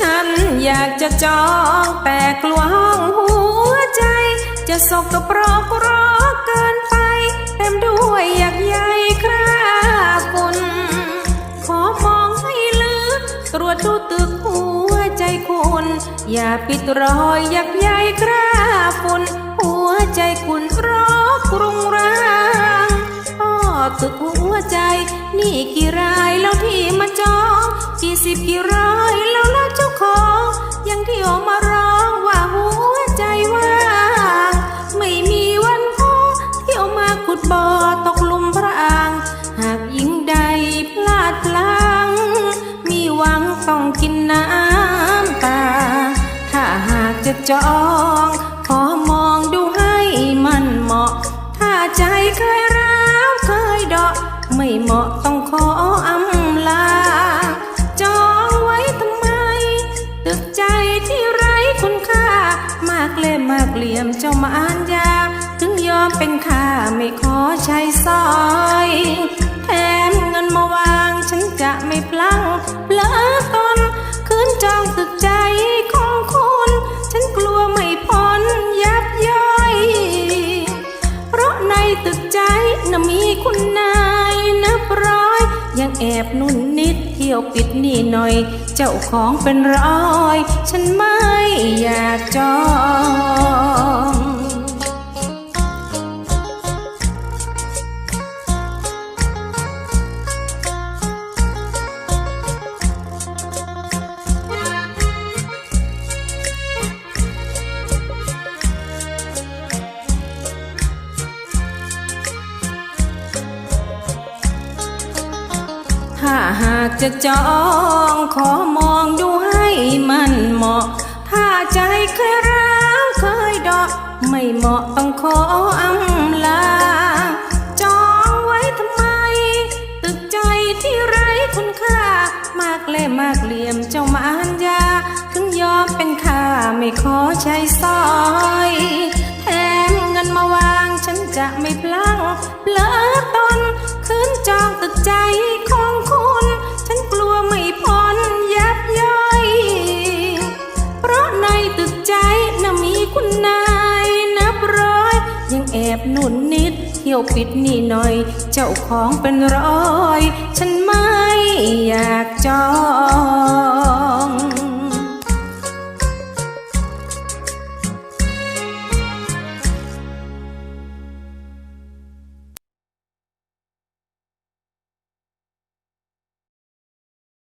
ฉันอยากจะจองแต่กลัวห้องหัวใจ จะสกปรกรกเกินไป เต็มด้วยอยากใยคราฝุ่นขอมองให้ลึกตรวจดูตึกหัวใจคุณ อย่าปิดรอยอยากใยคราฝุ่นหัวใจคุณรกกรุงรังอ้อตึกหัวใจ นี่กี่รายแล้วที่มาจองกี่สิบกี่ร้อย ยังที่ออกมาร้องว่าหัวใจว่างไม่มีวันพอเที่เอามาขุดบ่อตกหลุมพระอ่าง หากยิ่งใดพลาดพลั้งมีหวังต้องกินน้ำตา ถ้าหากจะจองขอมองดูให้มันเหมาะ ถ้าใจเคยร้าวเคยดาะไม่เหมาะต้องขออำลา จองไว้ทำไม ตึกใจ เล่มมากเหลี่ยมเจ้ามารยา ถึงยอมเป็นค่าไม่ขอใช้สอย แถมเงินมาวางฉันจะไม่พลังเปลอตนคืนจองตึกใจของคุณ ฉันกลัวไม่พ้นยับย่อย เพราะในตึกใจน่ะมีคุณนายนับร้อย ยังแอบนุ่นนิดเที่ยวปิดนี่หน่อย เจ้าของเป็นร้อย ฉันไม่อยากจอง ถ้าหากจะจองขอมองดูให้มันเหมาะ ถ้าใจเคยร้าวเคยดอก ไม่เหมาะต้องขออำลา จองไว้ทำไม ตึกใจที่ไร้คุณค่า มากเล่มากเหลี่ยมเจ้ามารยา ถึงยอมเป็นค่าไม่ขอใช้สอยแถมเงินมาวางฉันจะไม่พลั้งเปลอต บหนุนนิดเที่ยวปิดนี่หน่อย เจ้าของเป็นร้อย ฉันไม่อยากจอง